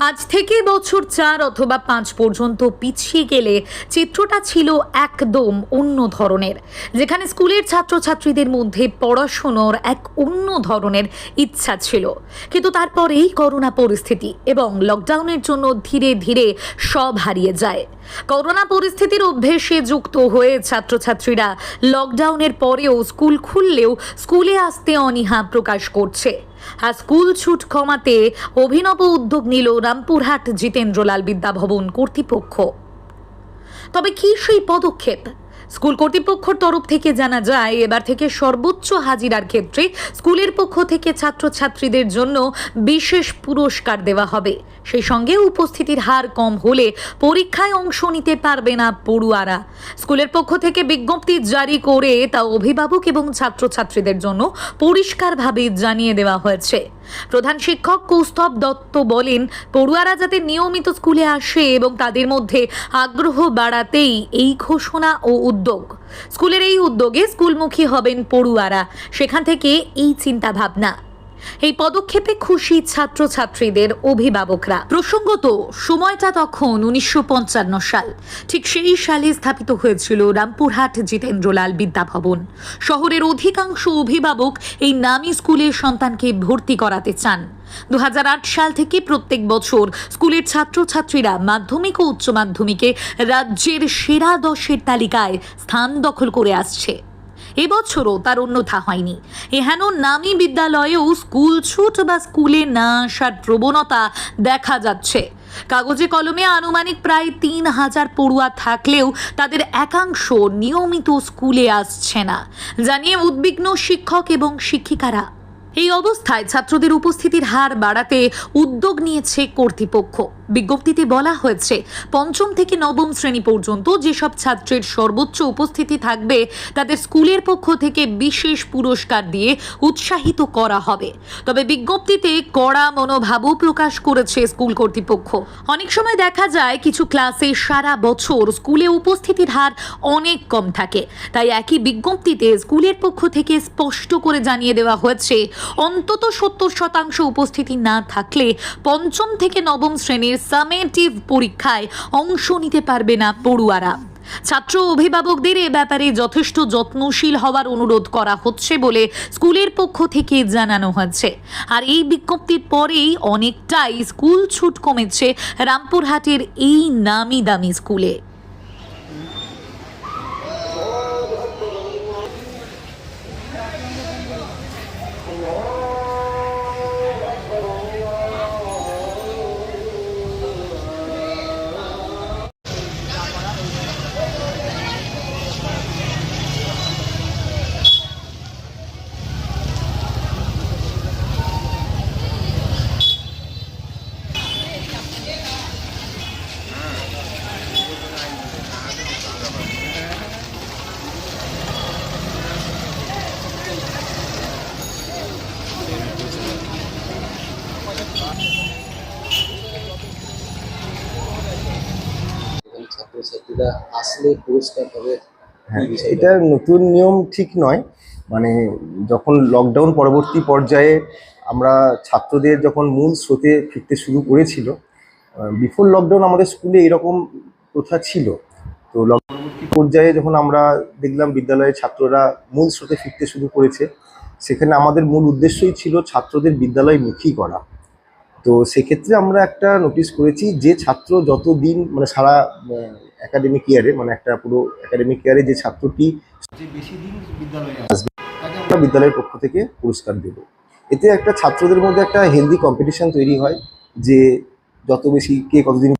আজ থেকে বছর চার অথবা পাঁচ পর্যন্ত পিছিয়ে গেলে চিত্রটা ছিল একদম অন্য ধরনের। যেখানে স্কুলের ছাত্রছাত্রীদের মধ্যে পড়াশুনোর এক অন্য ধরনের ইচ্ছা ছিল। কিন্তু তারপরেই করোনা পরিস্থিতি এবং লকডাউনের জন্য ধীরে ধীরে সব হারিয়ে যায়। করোনা পরিস্থিতির অভ্যেসে যুক্ত হয়ে ছাত্রছাত্রীরা লকডাউনের পরেও স্কুল খুললেও স্কুলে আসতে অনীহা প্রকাশ করছে। আর স্কুল ছুট কমাতে অভিনব উদ্যোগ নিল রামপুরহাট জিতেন্দ্রলাল বিদ্যাভবন কর্তৃপক্ষ। তবে কি সেই পদক্ষেপ? স্কুল কর্তৃপক্ষর তরফ থেকে জানা যায়, এবার থেকে সর্বোচ্চ হাজিরার ক্ষেত্রে স্কুলের পক্ষ থেকে ছাত্রছাত্রীদের জন্য বিশেষ পুরস্কার দেওয়া হবে। সেই সঙ্গে উপস্থিতির হার কম হলে পরীক্ষায় অংশ নিতে পারবে না পড়ুয়ারা। স্কুলের পক্ষ থেকে বিজ্ঞপ্তি জারি করে তা অভিভাবক এবং ছাত্রছাত্রীদের জন্য পরিষ্কারভাবে জানিয়ে দেওয়া হয়েছে। প্রধান শিক্ষক কৌস্তব দত্ত বলেন, পড়ুয়ারা যাতে নিয়মিত স্কুলে আসে এবং তাদের মধ্যে আগ্রহ বাড়াতেই এই ঘোষণা ও উদ্যোগ। স্কুলের এই উদ্যোগে স্কুলমুখী হবেন পড়ুয়ারা। সেখান থেকে এই চিন্তা ভাবনা এই পদক্ষেপে খুশি ছাত্রছাত্রীদের অভিভাবকরা। প্রসঙ্গত, সময়টা তখন উনিশশো পঞ্চান্ন সাল। ঠিক সেই সালে স্থাপিত হয়েছিল রামপুরহাট জিতেন্দ্রলাল বিদ্যাভবন। শহরের অধিকাংশ অভিভাবক এই নামী স্কুলের সন্তানকে ভর্তি করাতে চান। দু হাজার আট সাল থেকে প্রত্যেক বছর স্কুলের ছাত্রছাত্রীরা মাধ্যমিক ও উচ্চ মাধ্যমিকে রাজ্যের সেরা দশের তালিকায় স্থান দখল করে আসছে। এবছরও তার অন্যথা হয়নি। এহেন নামী বিদ্যালয়েও স্কুল ছুট বা স্কুলে না আসার প্রবণতা দেখা যাচ্ছে। কাগজে কলমে আনুমানিক প্রায় তিন হাজার পড়ুয়া থাকলেও তাদের একাংশ নিয়মিত স্কুলে আসছে না, জানিয়ে উদ্বিগ্ন শিক্ষক এবং শিক্ষিকারা। এই অবস্থায় ছাত্রদের উপস্থিতির হার বাড়াতে উদ্যোগ নিয়েছে কর্তৃপক্ষ। বিজ্ঞপ্তিতে বলা হয়েছে, পঞ্চম থেকে নবম শ্রেণি পর্যন্ত যেসব ছাত্রের সর্বোচ্চ উপস্থিতি থাকবে, তাদের স্কুলের পক্ষ থেকে বিশেষ পুরস্কার দিয়ে উৎসাহিত করা হবে। তবে বিজ্ঞপ্তিতে কড়া মনোভাবও প্রকাশ করেছে স্কুল কর্তৃপক্ষ। অনেক সময় দেখা যায়, কিছু ক্লাসে সারা বছর স্কুলে উপস্থিতির হার অনেক কম থাকে। তাই একই বিজ্ঞপ্তিতে স্কুলের পক্ষ থেকে স্পষ্ট করে জানিয়ে দেওয়া হয়েছে, অন্তত সত্তর শতাংশ উপস্থিতি না থাকলে পঞ্চম থেকে নবম শ্রেণির সামেটিভ পরীক্ষায় অংশ নিতে পারবে না পড়ুয়ারা। ছাত্র অভিভাবকদের এ ব্যাপারে যথেষ্ট যত্নশীল হওয়ার অনুরোধ করা হচ্ছে বলে স্কুলের পক্ষ থেকে জানানো হয়েছে আর এই বিজ্ঞপ্তির পরেই অনেকটাই স্কুল ছুট কমেছে রামপুরহাটের এই নামি দামি স্কুলে। ছাত্রছাত্রীরা আসলে পুরস্কার পাবে হ্যাঁ। এটা নতুন নিয়ম ঠিক নয় মানে যখন লকডাউন পরবর্তী পর্যায়ে আমরা ছাত্রদের যখন মূল স্রোতে ফিরতে শুরু করেছিল বিফোর লকডাউন আমাদের স্কুলে এরকম প্রথা ছিল তো পরবর্তী পর্যায়ে যখন আমরা দেখলাম বিদ্যালয়ের ছাত্ররা মূল স্রোতে ফিরতে শুরু করেছে সেখানে আমাদের মূল উদ্দেশ্যই ছিল ছাত্রদের বিদ্যালয়মুখী করা তো সেক্ষেত্রে আমরা একটা নোটিশ করেছি যে ছাত্র যত দিন মানে সারা একাডেমিক ইয়ারে মানে একটা পুরো একাডেমিক ইয়ারে যে ছাত্রটি যে বেশি দিন বিদ্যালয়ে আসবে তাকে আমরা বিদ্যালয়ের পক্ষ থেকে পুরস্কার দেব। এতে একটা ছাত্রদের মধ্যে একটা হেলদি কম্পিটিশন তৈরি হয় যে যত বেশি কে কতদিন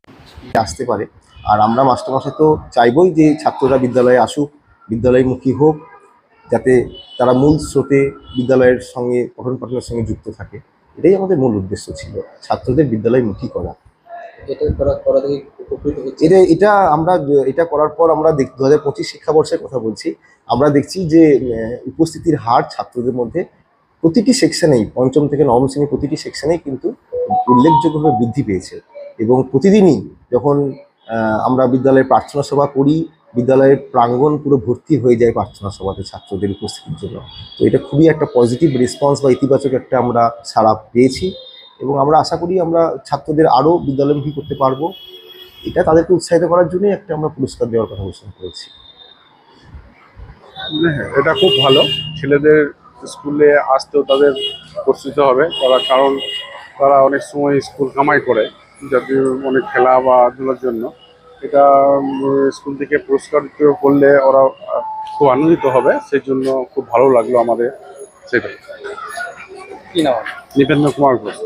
আসতে পারে। আর আমরা মাস্টারমশাই তো চাইবই যে ছাত্ররা বিদ্যালয়ে আসুক বিদ্যালয়মুখী হোক যাতে তারা মূল স্রোতে বিদ্যালয়ের সঙ্গে পঠন পাঠনের সঙ্গে যুক্ত থাকে। এটাই আমাদের মূল উদ্দেশ্য ছিল ছাত্রদের বিদ্যালয়মুখী করা। এটা এটা আমরা এটা করার পর আমরা দু হাজার পঁচিশ শিক্ষাবর্ষের কথা বলছি আমরা দেখছি যে উপস্থিতির হার ছাত্রদের মধ্যে প্রতিটি সেকশনেই পঞ্চম থেকে নবম শ্রেণির প্রতিটি সেকশনেই কিন্তু উল্লেখযোগ্যভাবে বৃদ্ধি পেয়েছে। এবং প্রতিদিনই যখন আমরা বিদ্যালয়ে প্রার্থনা সভা করি বিদ্যালয়ের প্রাঙ্গণ পুরো ভর্তি হয়ে যায় প্রার্থনা সভাতে ছাত্রদের উপস্থিতির জন্য। তো এটা খুবই একটা পজিটিভ রেসপন্স বা ইতিবাচক একটা আমরা সাড়া পেয়েছি এবং আমরা আশা করি আমরা ছাত্রদের আরও বিদ্যালয়মুখী করতে পারব। এটা তাদেরকে উৎসাহিত করার জন্যই একটা আমরা পুরস্কার দেওয়ার কথা ঘোষণা করেছি। এটা খুব ভালো। ছেলেদের স্কুলে আসতেও তাদের প্রস্তুত হবে। তারা কারণ তারা অনেক সময় স্কুল কামাই করে যাতে অনেক খেলা বা জন্য। এটা স্কুল থেকে পুরস্কার করলে ওরা খুব আনন্দিত হবে সেই জন্য খুব ভালো লাগল আমাদের সেটাই। কি নাম? নিপেন্দ্র কুমার ঘোষ।